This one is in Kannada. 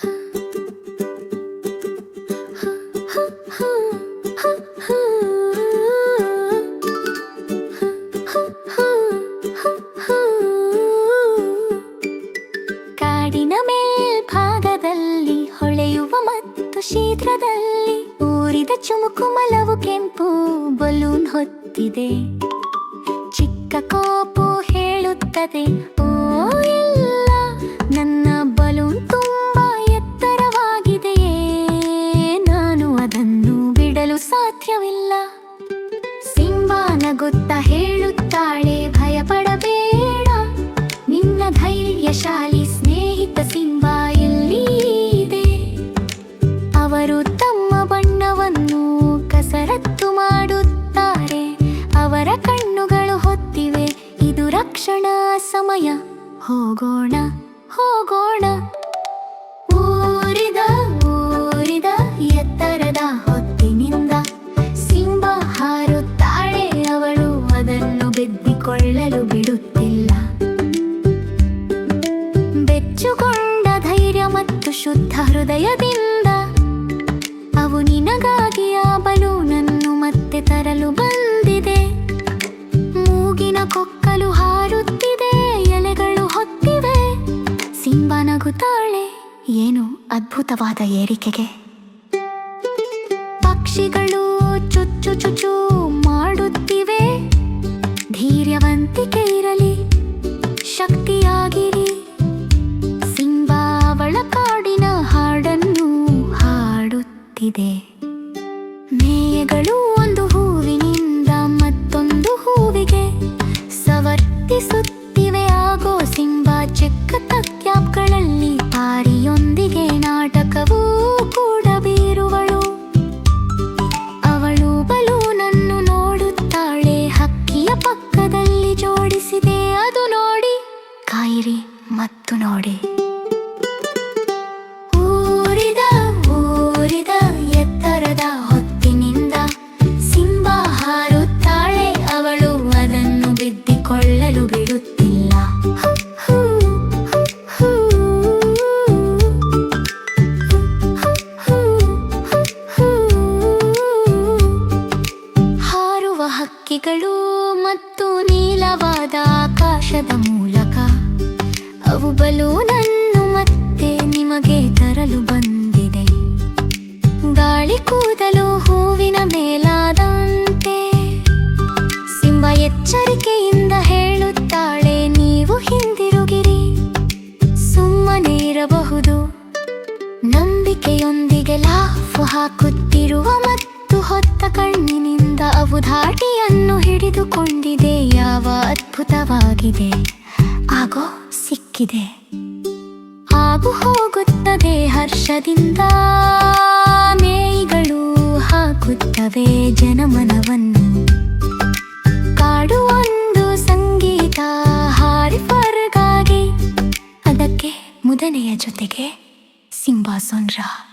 ಕಾಡಿನ ಮೇಲ್ಭಾಗದಲ್ಲಿ ಹೊಳೆಯುವ ಮತ್ತು ಶೀಘ್ರದಲ್ಲಿ ಊರಿದ ಚುಮುಕು ಮಲವು ಕೆಂಪು ಬಲೂನ್ ಹೊತ್ತಿದೆ. ಚಿಕ್ಕ ಕೋಪು ಹೇಳುತ್ತದೆ ಸಾಧ್ಯವಿಲ್ಲ ಸಿಂಹನ ಗೊತ್ತ ಹೇಳುತ್ತಾಳೆ, ಭಯಪಡಬೇಡ. ನಿನ್ನ ಧೈರ್ಯಶಾಲಿ ಸ್ನೇಹಿತ ಸಿಂಹ ಎಲ್ಲಿ ಇದೆ ಅವರು ತಮ್ಮ ಬಣ್ಣವನ್ನು ಕಸರತ್ತು ಮಾಡುತ್ತಾರೆ. ಅವರ ಕಣ್ಣುಗಳು ಹೊತ್ತಿವೆ, ಇದು ರಕ್ಷಣಾ ಸಮಯ. ಹೋಗೋಣ ಹೋಗೋಣ. ಹೃದಯದಿಂದ. ಅವು ನಿನಗಾಗಿ ಆ ಬಲೂನನ್ನು ಮತ್ತೆ ತರಲು ಬಂದಿದೆ. ಮೂಗಿನ ಕೊಕ್ಕಲು ಹಾರುತ್ತಿದೆ, ಎಲೆಗಳು ಹೊತ್ತಿವೆ. ಸಿಂಬ ನಗುತ್ತಾಳೆ, ಏನು ಅದ್ಭುತವಾದ ಏರಿಕೆಗೆ. ಪಕ್ಷಿಗಳು ಚುಚ್ಚು ಚುಚ್ಚು ಹಾಡುತ್ತಿದೆ ಮೇಯಗಳು ಒಂದು ಹೂವಿನಿಂದ ಮತ್ತೊಂದು ಹೂವಿಗೆ ಸವರ್ತಿಸುತ್ತಿವೆ ಹಕ್ಕಿಗಳು ಮತ್ತು ನೀಲವಾದ ಆಕಾಶದ ಮೂಲಕ, ಅವು ಬಲೂನನ್ನು ಮತ್ತೆ ನಿಮಗೆ ತರಲು ಬಂದಿದೆ. ಗಾಳಿ ಕೂದಲು ಹೂವಿನ ಮೇಲಾದಂತೆ ಸಿಂಬ ಎಚ್ಚರಿಕೆಯಿಂದ ಹೇಳುತ್ತಾಳೆ, ನೀವು ಹಿಂದಿರುಗಿರಿ, ಸುಮ್ಮನೆ ಇರಬಹುದು. ನಂಬಿಕೆಯೊಂದಿಗೆ ಲಾಫು ಹಾಕುತ್ತಿರುವ ಮತ್ತು ಹೊತ್ತ ಕಣ್ಣಿನಿಂದ ಅವು ಧಾಟಿಯನ್ನು ಹಿಡಿದುಕೊಂಡಿದೆ. ಯಾವ ಅದ್ಭುತವಾಗಿದೆ. ಆಗೋ ಸಿಕ್ಕಿದೆ. ಆಗು ಹೋಗುತ್ತದೆ ಹರ್ಷದಿಂದ. ಮೇಯಿಗಳು ಹಾಕುತ್ತವೆ ಜನಮನವನ್ನು. ಕಾಡು ಒಂದು ಸಂಗೀತ ಹಾರಿಫರ್ಗಾಗಿ. ಅದಕ್ಕೆ ಮುದನೆಯ ಜೊತೆಗೆ ಸಿಂಬಾ ಸೊನ್ರಾ